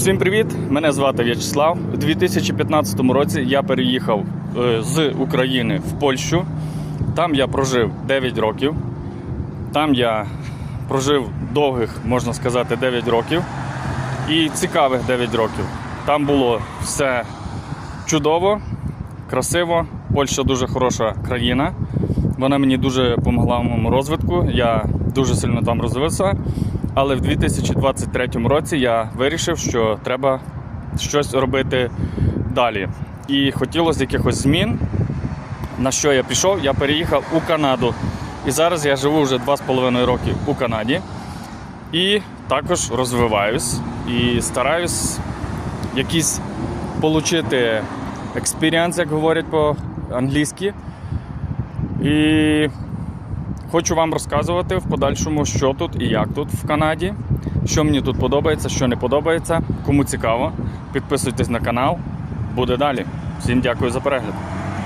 Всім привіт! Мене звати В'ячеслав. У 2015 році я переїхав е, з України в Польщу. Там я прожив 9 років. Там я прожив довгих, можна сказати, 9 років. І цікавих 9 років. Там було все чудово, красиво. Польща дуже хороша країна. Вона мені дуже допомогла в моєму розвитку. Я дуже сильно там розвився. Але в 2023 році я вирішив, що треба щось робити далі. І хотілося якихось змін. На що я пішов? Я переїхав у Канаду. І зараз я живу вже 2,5 роки у Канаді. І також розвиваюсь і стараюсь якийсь отримати експіріанс, як говорять по-англійськи. І хочу вам розказувати в подальшому, що тут і як тут в Канаді, що мені тут подобається, що не подобається. Кому цікаво, підписуйтесь на канал. Буде далі. Всім дякую за перегляд.